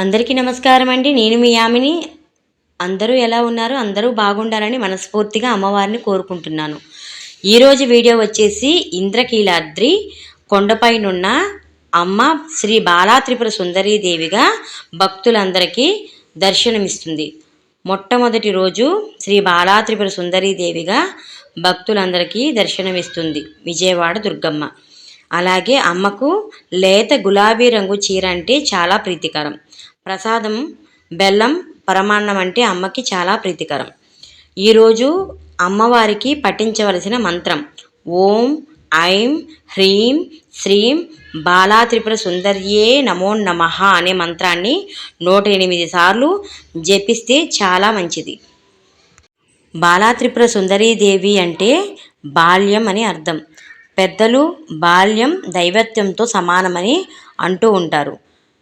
అందరికీ నమస్కారం అండి. నేను మీ యామిని. అందరూ ఎలా ఉన్నారు? అందరూ బాగుండాలని మనస్ఫూర్తిగా అమ్మవారిని కోరుకుంటున్నాను. ఈరోజు వీడియో వచ్చేసి ఇంద్రకీలాద్రి కొండపైనున్న అమ్మ శ్రీ బాలా త్రిపుర సుందరీదేవిగా భక్తులందరికీ దర్శనమిస్తుంది. మొట్టమొదటి రోజు శ్రీ బాలా త్రిపుర సుందరీదేవిగా భక్తులందరికీ దర్శనమిస్తుంది విజయవాడ దుర్గమ్మ. అలాగే అమ్మకు లేత గులాబీ రంగు చీర అంటే చాలా ప్రీతికరం. ప్రసాదం బెల్లం పరమాన్నం అంటే అమ్మకి చాలా ప్రీతికరం. ఈరోజు అమ్మవారికి పఠించవలసిన మంత్రం ఓం ఐం హ్రీం శ్రీం బాలా త్రిపుర సుందర్యే నమో నమః అనే మంత్రాన్ని నూట ఎనిమిది సార్లు జపిస్తే చాలా మంచిది. బాలా త్రిపుర సుందరీదేవి అంటే బాల్యం అని అర్థం. పెద్దలు బాల్యం దైవత్వంతో సమానమని అంటూ ఉంటారు.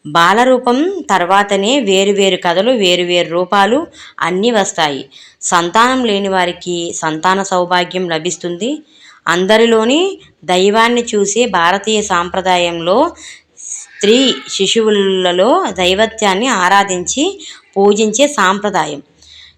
బాలరూపం తర్వాతనే వేరువేరు కథలు వేరువేరు రూపాలు అన్నీ వస్తాయి. సంతానం లేని వారికి సంతాన సౌభాగ్యం లభిస్తుంది. అందరిలోని దైవాన్ని చూసే భారతీయ సాంప్రదాయంలో స్త్రీ శిశువులలో దైవత్యాన్ని ఆరాధించి పూజించే సాంప్రదాయం.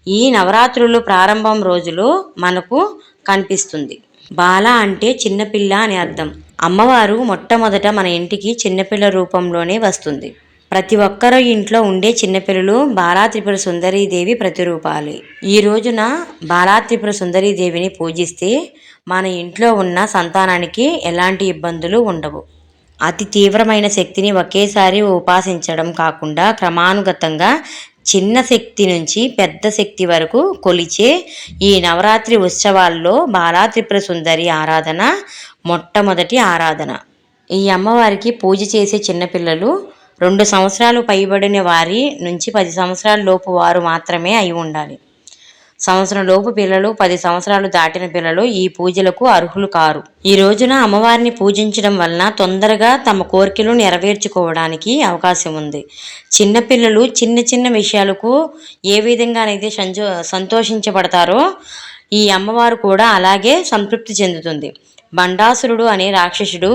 ఈ నవరాత్రులు ప్రారంభం రోజులో మనకు కనిపిస్తుంది. బాల అంటే చిన్నపిల్ల అని అర్థం. అమ్మవారు మొట్టమొదట మన ఇంటికి చిన్నపిల్ల రూపంలోనే వస్తుంది. ప్రతి ఒక్కరు ఇంట్లో ఉండే చిన్నపిల్లలు బాలా త్రిపుర సుందరీదేవి ప్రతిరూపాలి. ఈ రోజున బాలా త్రిపుర సుందరీదేవిని పూజిస్తే మన ఇంట్లో ఉన్న సంతానానికి ఎలాంటి ఇబ్బందులు ఉండవు. అతి తీవ్రమైన శక్తిని ఒకేసారి ఉపాసించడం కాకుండా క్రమానుగతంగా చిన్న శక్తి నుంచి పెద్ద శక్తి వరకు కొలిచే ఈ నవరాత్రి ఉత్సవాల్లో బాలాత్రిపుర సుందరి ఆరాధన మొట్టమొదటి ఆరాధన. ఈ అమ్మవారికి పూజ చేసే చిన్నపిల్లలు రెండు సంవత్సరాలు పైబడిన వారి నుంచి పది సంవత్సరాల లోపు వారు మాత్రమే అయి ఉండాలి. సంవత్సరం లోపు పిల్లలు పది సంవత్సరాలు దాటిన పిల్లలు ఈ పూజలకు అర్హులు కారు. ఈ రోజున అమ్మవారిని పూజించడం వలన తొందరగా తమ కోరికలు నెరవేర్చుకోవడానికి అవకాశం ఉంది. చిన్నపిల్లలు చిన్న చిన్న విషయాలకు ఏ విధంగానైతే సంతో సంతోషించబడతారో ఈ అమ్మవారు కూడా అలాగే సంతృప్తి చెందుతుంది. బండాసురుడు అనే రాక్షసుడు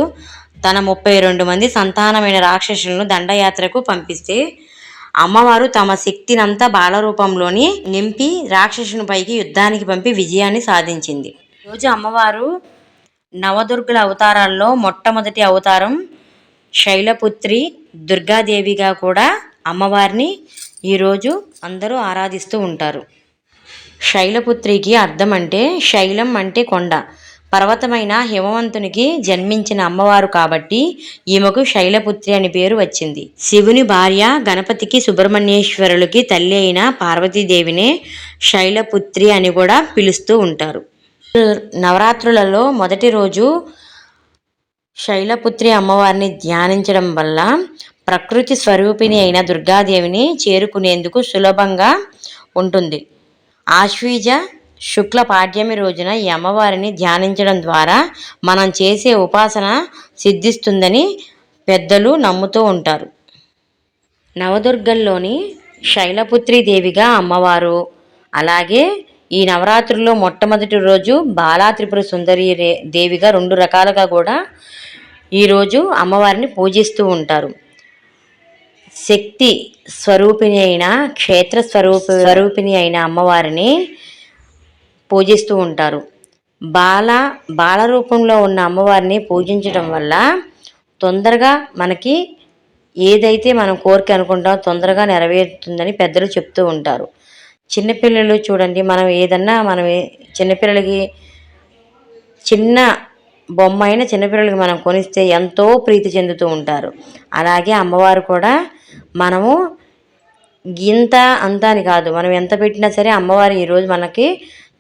తన ముప్పై రెండు మంది సంతానమైన రాక్షసులను దండయాత్రకు పంపిస్తే అమ్మవారు తమ శక్తినంతా బాలరూపంలోని నింపి రాక్షసుని పైకి యుద్ధానికి పంపి విజయాన్ని సాధించింది. రోజు అమ్మవారు నవదుర్గుల అవతారాల్లో మొట్టమొదటి అవతారం శైలపుత్రి దుర్గాదేవిగా కూడా అమ్మవారిని ఈరోజు అందరూ ఆరాధిస్తూ ఉంటారు. శైలపుత్రికి అర్థం అంటే శైలం అంటే కొండ. పర్వతమైన హిమవంతునికి జన్మించిన అమ్మవారు కాబట్టి ఈమెకు శైలపుత్రి అని పేరు వచ్చింది. శివుని భార్య గణపతికి సుబ్రహ్మణ్యేశ్వరులకి తల్లి అయిన పార్వతీదేవినే శైలపుత్రి అని కూడా పిలుస్తూ ఉంటారు. నవరాత్రులలో మొదటి రోజు శైలపుత్రి అమ్మవారిని ధ్యానించడం వల్ల ప్రకృతి స్వరూపిణి అయిన దుర్గాదేవిని చేరుకునేందుకు సులభంగా ఉంటుంది. ఆశ్వీజ శుక్ల పాడ్యమి రోజున ఈ అమ్మవారిని ధ్యానించడం ద్వారా మనం చేసే ఉపాసన సిద్ధిస్తుందని పెద్దలు నమ్ముతూ ఉంటారు. నవదుర్గల్లోని శైలపుత్రి దేవిగా అమ్మవారు అలాగే ఈ నవరాత్రుల్లో మొట్టమొదటి రోజు బాలా త్రిపుర సుందరి దేవిగా రెండు రకాలుగా కూడా ఈరోజు అమ్మవారిని పూజిస్తూ ఉంటారు. శక్తి స్వరూపిణి అయిన క్షేత్ర స్వరూప స్వరూపిణి అయిన అమ్మవారిని పూజిస్తూ ఉంటారు. బాల బాల రూపంలో ఉన్న అమ్మవారిని పూజించడం వల్ల తొందరగా మనకి ఏదైతే మనం కోరిక అనుకుంటామో తొందరగా నెరవేరుతుందని పెద్దలు చెప్తూ ఉంటారు. చిన్నపిల్లలు చూడండి మనం ఏదన్నా మనం చిన్నపిల్లలకి చిన్న బొమ్మ అయిన చిన్నపిల్లలకి మనం కొనిస్తే ఎంతో ప్రీతి చెందుతూ ఉంటారు. అలాగే అమ్మవారు కూడా మనము ఇంత అంత అని కాదు మనం ఎంత పెట్టినా సరే అమ్మవారు ఈరోజు మనకి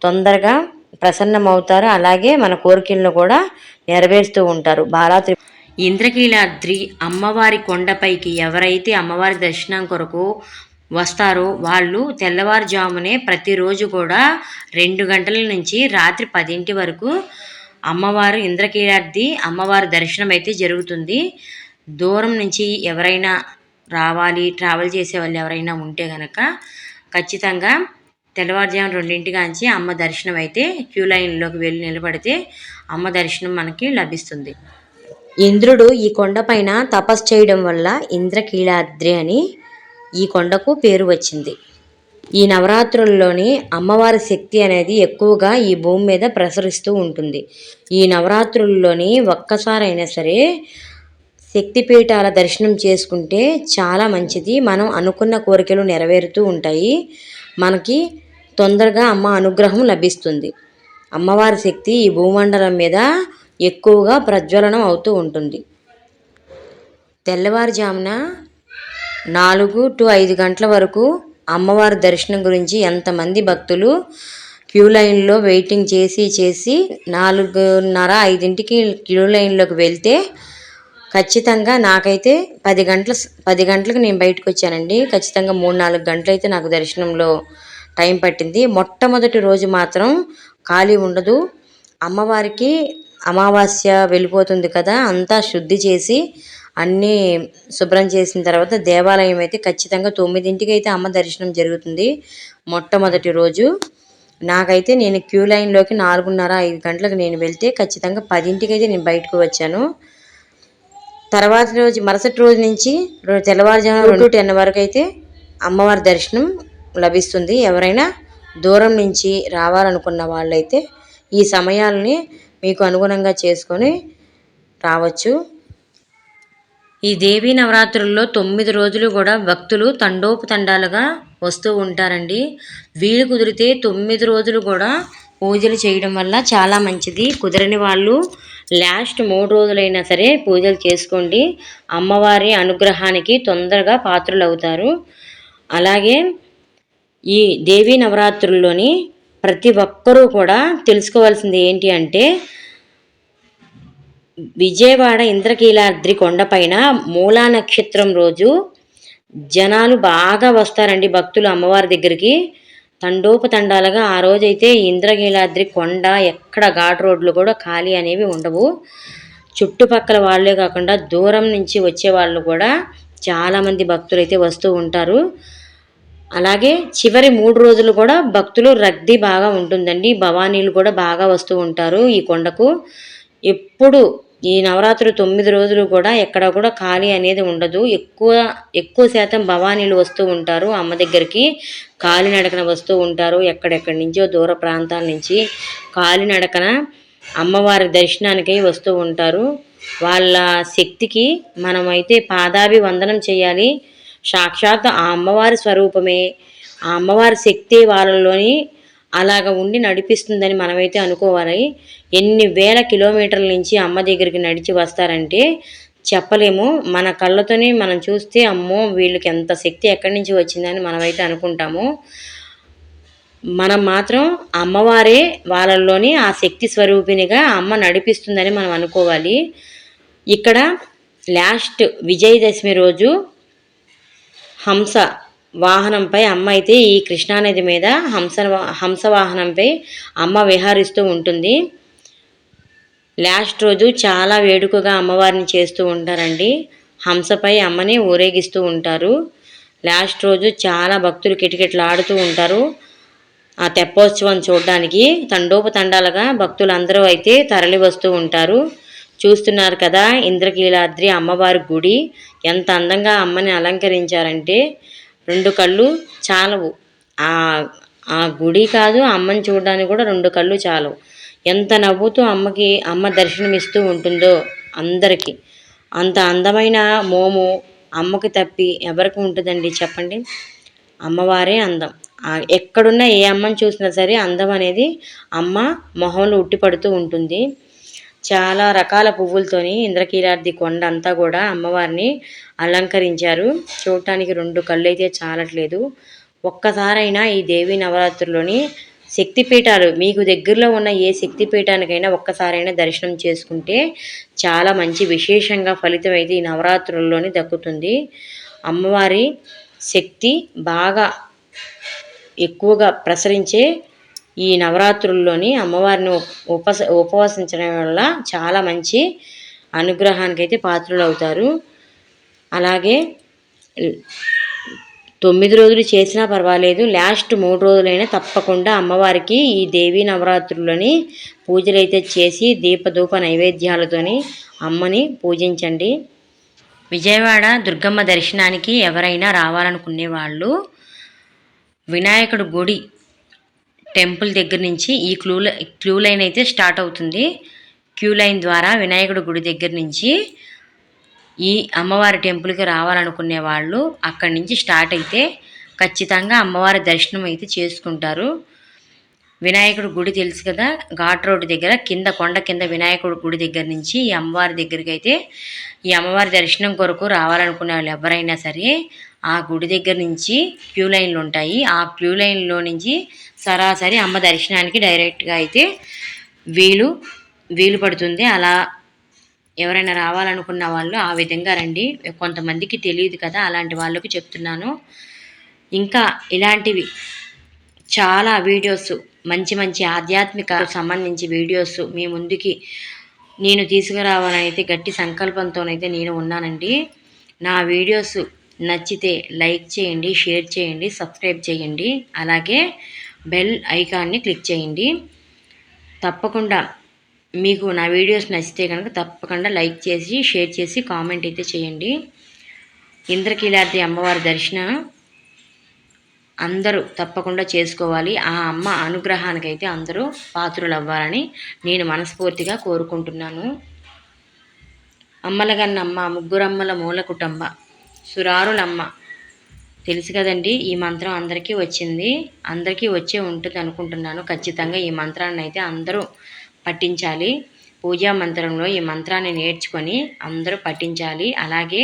తొందరగా ప్రసన్నమవుతారు. అలాగే మన కోరికలను కూడా నెరవేరుస్తూ ఉంటారు. బాలాత్రి ఇంద్రకీలాద్రి అమ్మవారి కొండపైకి ఎవరైతే అమ్మవారి దర్శనం కొరకు వస్తారో వాళ్ళు తెల్లవారుజామునే ప్రతిరోజు కూడా రెండు గంటల నుంచి రాత్రి పదింటి వరకు అమ్మవారు ఇంద్రకీలాద్రి అమ్మవారి దర్శనం అయితే జరుగుతుంది. దూరం నుంచి ఎవరైనా రావాలి ట్రావెల్ చేసే వాళ్ళు ఎవరైనా ఉంటే కనుక ఖచ్చితంగా తెల్లవారుజాము రెండింటికాంచి అమ్మ దర్శనం అయితే క్యూ లైన్లోకి వెళ్ళి నిలబడితే అమ్మ దర్శనం మనకి లభిస్తుంది. ఇంద్రుడు ఈ కొండపైన తపస్సు చేయడం వల్ల ఇంద్రకీలాద్రి అని ఈ కొండకు పేరు వచ్చింది. ఈ నవరాత్రుల్లోని అమ్మవారి శక్తి అనేది ఎక్కువగా ఈ భూమి మీద ప్రసరిస్తూ ఉంటుంది. ఈ నవరాత్రుల్లోని ఒక్కసారైనా సరే శక్తిపీఠాల దర్శనం చేసుకుంటే చాలా మంచిది. మనం అనుకున్న కోరికలు నెరవేరుతూ ఉంటాయి. మనకి తొందరగా అమ్మ అనుగ్రహం లభిస్తుంది. అమ్మవారి శక్తి ఈ భూమండలం మీద ఎక్కువగా ప్రజ్వలనం అవుతూ ఉంటుంది. తెల్లవారుజామున నాలుగు టు ఐదు గంటల వరకు అమ్మవారి దర్శనం గురించి ఎంతమంది భక్తులు క్యూ లైన్లో వెయిటింగ్ చేసి చేసి నాలుగున్నర ఐదింటికి క్యూ లైన్లోకి వెళ్తే ఖచ్చితంగా నాకైతే పది గంటల పది గంటలకు నేను బయటకు వచ్చానండి. ఖచ్చితంగా మూడు నాలుగు గంటలు అయితే నాకు దర్శనంలో టైం పట్టింది. మొట్టమొదటి రోజు మాత్రం ఖాళీ ఉండదు. అమ్మవారికి అమావాస్య వెళ్ళిపోతుంది కదా అంతా శుద్ధి చేసి అన్నీ శుభ్రం చేసిన తర్వాత దేవాలయం అయితే ఖచ్చితంగా తొమ్మిదింటికి అయితే అమ్మ దర్శనం జరుగుతుంది మొట్టమొదటి రోజు. నాకైతే నేను క్యూ లైన్లోకి నాలుగున్నర ఐదు గంటలకు నేను వెళ్తే ఖచ్చితంగా పదింటికి అయితే నేను బయటకు వచ్చాను. తర్వాత రోజు మరుసటి రోజు నుంచి తెల్లవారుజామున రెండు టెన్ వరకు అయితే అమ్మవారి దర్శనం లభిస్తుంది. ఎవరైనా దూరం నుంచి రావాలనుకున్న వాళ్ళైతే ఈ సమయాలని మీకు అనుగుణంగా చేసుకొని రావచ్చు. ఈ దేవీ నవరాత్రుల్లో తొమ్మిది రోజులు కూడా భక్తులు తండోపతండాలుగా వస్తూ ఉంటారండి. వీలు కుదిరితే తొమ్మిది రోజులు కూడా పూజలు చేయడం వల్ల చాలా మంచిది. కుదరని వాళ్ళు లాస్ట్ మూడు రోజులైనా సరే పూజలు చేసుకోండి. అమ్మవారి అనుగ్రహానికి తొందరగా పాత్రలు అవుతారు అలాగే ఈ దేవీ నవరాత్రుల్లోని ప్రతి ఒక్కరూ కూడా తెలుసుకోవాల్సింది ఏంటి అంటే విజయవాడ ఇంద్రకీలాద్రి కొండపైన మూలా నక్షత్రం రోజు జనాలు బాగా వస్తారండి భక్తులు అమ్మవారి దగ్గరికి. తండోపతండాలుగా ఆ రోజైతే ఇంద్రకీలాద్రి కొండ ఎక్కడ ఘాట్ రోడ్లు కూడా ఖాళీ అనేవి ఉండవు. చుట్టుపక్కల వాళ్ళే కాకుండా దూరం నుంచి వచ్చే వాళ్ళు కూడా చాలామంది భక్తులు అయితే వస్తూ ఉంటారు. అలాగే చివరి మూడు రోజులు కూడా భక్తులు రద్దీ బాగా ఉంటుందండి. భవానీలు కూడా బాగా వస్తూ ఉంటారు ఈ కొండకు. ఎప్పుడు ఈ నవరాత్రి తొమ్మిది రోజులు కూడా ఎక్కడ కూడా ఖాళీ అనేది ఉండదు. ఎక్కువ ఎక్కువ శాతం భవానీలు వస్తూ ఉంటారు అమ్మ దగ్గరికి. కాలినడకన వస్తూ ఉంటారు ఎక్కడెక్కడి నుంచో దూర ప్రాంతాల నుంచి. కాలినడకన అమ్మవారి దర్శనానికై వస్తూ ఉంటారు. వాళ్ళ శక్తికి మనమైతే పాదాభి వందనం చేయాలి. సాక్షాత్ ఆ అమ్మవారి స్వరూపమే. ఆ అమ్మవారి శక్తి వాళ్ళలోని అలాగ ఉండి నడిపిస్తుందని మనమైతే అనుకోవాలి. ఎన్ని వేల కిలోమీటర్ల నుంచి అమ్మ దగ్గరికి నడిచి వస్తారంటే చెప్పలేము. మన కళ్ళతోనే మనం చూస్తే అమ్మో వీళ్ళకి ఎంత శక్తి ఎక్కడి నుంచి వచ్చిందని మనమైతే అనుకుంటాము. మనం మాత్రం అమ్మవారే వాళ్ళల్లోని ఆ శక్తి స్వరూపినిగా అమ్మ నడిపిస్తుందని మనం అనుకోవాలి. ఇక్కడ లాస్ట్ విజయదశమి రోజు హంస వాహనంపై అమ్మ అయితే ఈ కృష్ణానది మీద హంస హంస వాహనంపై అమ్మ విహారిస్తూ ఉంటుంది. లాస్ట్ రోజు చాలా వేడుకగా అమ్మవారిని చేస్తూ ఉంటారండి. హంసపై అమ్మని ఊరేగిస్తూ ఉంటారు. లాస్ట్ రోజు చాలా భక్తులు కిటకిటలాడుతూ ఉంటారు. ఆ తెప్పోత్సవం చూడడానికి తండోపతండాలుగా భక్తులందరూ అయితే తరలి వస్తూ ఉంటారు. చూస్తున్నారు కదా ఇంద్రకీలాద్రి అమ్మవారి గుడి. ఎంత అందంగా అమ్మని అలంకరించారంటే రెండు కళ్ళు చాలవు. ఆ ఆ గుడి కాదు అమ్మని చూడడానికి కూడా రెండు కళ్ళు చాలవు. ఎంత నవ్వుతూ అమ్మకి అమ్మ దర్శనమిస్తూ ఉంటుందో అందరికీ. అంత అందమైన మోము అమ్మకి తప్పి ఎవరికి ఉంటుందండి చెప్పండి? అమ్మవారే అందం. ఎక్కడున్న ఎక్కడున్నా ఏ అమ్మని చూసినా సరే అందం అనేది అమ్మ మొహంలో ఉట్టిపడుతూ ఉంటుంది. చాలా రకాల పువ్వులతోని ఇంద్రకీలాద్రి కొండ అంతా కూడా అమ్మవారిని అలంకరించారు. చూడటానికి రెండు కళ్ళు అయితే చాలట్లేదు. ఒక్కసారైనా ఈ దేవి నవరాత్రుల్లోని శక్తిపీఠాలు మీకు దగ్గరలో ఉన్న ఏ శక్తిపీఠానికైనా ఒక్కసారైనా దర్శనం చేసుకుంటే చాలా మంచి విశేషంగా ఫలితం అయితే ఈ నవరాత్రుల్లోని దక్కుతుంది. అమ్మవారి శక్తి బాగా ఎక్కువగా ప్రసరించే ఈ నవరాత్రుల్లోని అమ్మవారిని ఉపస ఉపవసించడం వల్ల చాలా మంచి అనుగ్రహానికైతే పాత్రలు అవుతారు అలాగే తొమ్మిది రోజులు చేసినా పర్వాలేదు. లాస్ట్ మూడు రోజులైనా తప్పకుండా అమ్మవారికి ఈ దేవీ నవరాత్రులని పూజలు అయితే చేసి దీపధూప నైవేద్యాలతోని అమ్మని పూజించండి. విజయవాడ దుర్గమ్మ దర్శనానికి ఎవరైనా రావాలనుకునే వాళ్ళు వినాయకుడు గుడి టెంపుల్ దగ్గర నుంచి ఈ క్లూ క్లూ లైన్ అయితే స్టార్ట్ అవుతుంది. క్యూ లైన్ ద్వారా వినాయకుడు గుడి దగ్గర నుంచి ఈ అమ్మవారి టెంపుల్కి రావాలనుకునే వాళ్ళు అక్కడి నుంచి స్టార్ట్ అయితే ఖచ్చితంగా అమ్మవారి దర్శనం అయితే చేసుకుంటారు. వినాయకుడు గుడి తెలుసు కదా ఘాట్ రోడ్ దగ్గర కింద కొండ కింద వినాయకుడు గుడి దగ్గర నుంచి ఈ అమ్మవారి దగ్గరికి అయితే ఈ అమ్మవారి దర్శనం కొరకు రావాలనుకునే వాళ్ళు ఎవరైనా సరే ఆ గుడి దగ్గర నుంచి క్యూ లైన్లు ఉంటాయి. ఆ క్యూ లైన్లో నుంచి సరాసరి అమ్మ దర్శనానికి డైరెక్ట్గా అయితే వీలు వీలు పడుతుంది. అలా ఎవరైనా రావాలనుకున్న వాళ్ళు ఆ విధంగా రండి. కొంతమందికి తెలియదు కదా అలాంటి వాళ్ళకి చెప్తున్నాను. ఇంకా ఇలాంటివి చాలా వీడియోస్ మంచి మంచి ఆధ్యాత్మిక సంబంధించి వీడియోస్ మీ ముందుకి నేను తీసుకురావాలని అయితే గట్టి సంకల్పంతోనైతే నేను ఉన్నానండి. నా వీడియోస్ నచ్చితే లైక్ చేయండి షేర్ చేయండి సబ్స్క్రైబ్ చేయండి. అలాగే బెల్ ఐకాన్ని క్లిక్ చేయండి. తప్పకుండా మీకు నా వీడియోస్ నచ్చితే కనుక తప్పకుండా లైక్ చేసి షేర్ చేసి కామెంట్ అయితే చేయండి. ఇంద్రకీలాద్రి అమ్మవారి దర్శనం అందరూ తప్పకుండా చేసుకోవాలి. ఆ అమ్మ అనుగ్రహానికైతే అందరూ పాత్రులు అవ్వాలని నేను మనస్ఫూర్తిగా కోరుకుంటున్నాను. అమ్మలగన్నమ్మ ముగ్గురమ్మల మూల కుటుంబ సురారులమ్మ. తెలుసు కదండి ఈ మంత్రం అందరికీ వచ్చింది. అందరికీ వచ్చే ఉంటుంది అనుకుంటున్నాను. ఖచ్చితంగా ఈ మంత్రాన్ని అయితే అందరూ పఠించాలి. పూజా మంత్రంలో ఈ మంత్రాన్ని నేర్చుకొని అందరూ పఠించాలి. అలాగే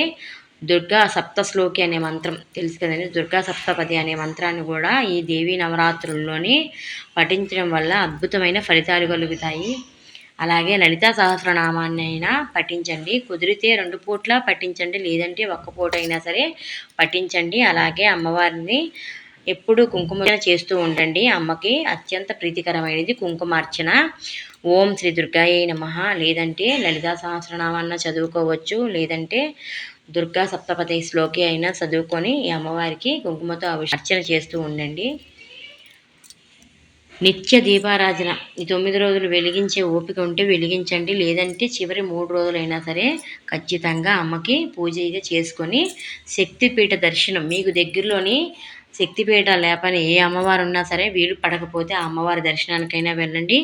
దుర్గా సప్తశ్లోకి అనే మంత్రం తెలుసు కదండి దుర్గా సప్తపది అనే మంత్రాన్ని కూడా ఈ దేవీ నవరాత్రుల్లోని పఠించడం వల్ల అద్భుతమైన ఫలితాలు కలుగుతాయి. అలాగే లలితా సహస్రనామాన్ని అయినా పఠించండి. కుదిరితే రెండు పూట్ల పఠించండి. లేదంటే ఒక్క పూట అయినా సరే పఠించండి. అలాగే అమ్మవారిని ఎప్పుడు కుంకుమ చేస్తూ ఉండండి. అమ్మకి అత్యంత ప్రీతికరమైనది కుంకుమార్చన. ఓం శ్రీ దుర్గాయ నమ. లేదంటే లలితా సహస్రనామాన్న చదువుకోవచ్చు. లేదంటే దుర్గా సప్తపతి శ్లోకి అయినా చదువుకొని ఈ అమ్మవారికి కుంకుమతో అర్చన చేస్తూ ఉండండి. నిత్య దీపారాధన. ఈ తొమ్మిది రోజులు వెలిగించే ఓపిక ఉంటే వెలిగించండి. లేదంటే చివరి మూడు రోజులైనా సరే ఖచ్చితంగా అమ్మకి పూజ ఇది చేసుకొని శక్తిపీఠ దర్శనం. మీకు దగ్గరలోని శక్తిపీఠ లేపని ఏ అమ్మవారు ఉన్నా సరే వీలు పడకపోతే ఆ అమ్మవారి దర్శనానికైనా వెళ్ళండి.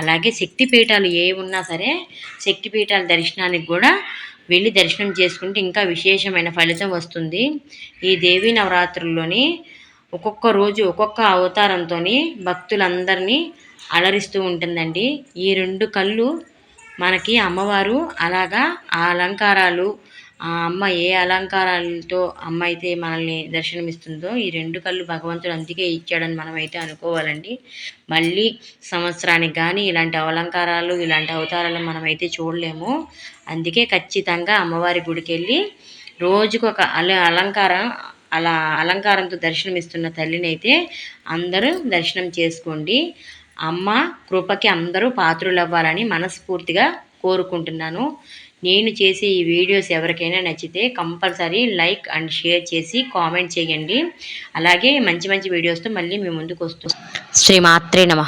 అలాగే శక్తిపీఠాలు ఏ ఉన్నా సరే శక్తిపీఠాల దర్శనానికి కూడా వెళ్ళి దర్శనం చేసుకుంటే ఇంకా విశేషమైన ఫలితం వస్తుంది. ఈ దేవీ నవరాత్రుల్లోని ఒక్కొక్క రోజు ఒక్కొక్క అవతారంతో భక్తులందరినీ అలరిస్తూ ఉంటుందండి. ఈ రెండు కళ్ళు మనకి అమ్మవారు అలాగా ఆ అలంకారాలు ఆ అమ్మ ఏ అలంకారాలతో అమ్మ అయితే మనల్ని దర్శనమిస్తుందో ఈ రెండు కళ్ళు భగవంతుడు అందుకే ఇచ్చాడని మనం అయితే అనుకోవాలండి. మళ్ళీ సంవత్సరానికి కానీ ఇలాంటి అలంకారాలు ఇలాంటి అవతారాలు మనం అయితే చూడలేము. అందుకే ఖచ్చితంగా అమ్మవారి గుడికి వెళ్ళి రోజుకొక అల అలంకారం అలా అలంకారంతో దర్శనమిస్తున్న తల్లిని అయితే అందరూ దర్శనం చేసుకోండి. అమ్మ కృపకి అందరూ పాత్రులు అవ్వాలని మనస్ఫూర్తిగా కోరుకుంటున్నాను. నేను చేసే ఈ వీడియోస్ ఎవరికైనా నచ్చితే కంపల్సరీ లైక్ అండ్ షేర్ చేసి కామెంట్ చేయండి. అలాగే మంచి మంచి వీడియోస్తో మళ్ళీ మీ ముందుకు వస్తూ శ్రీమాత్రే నమ.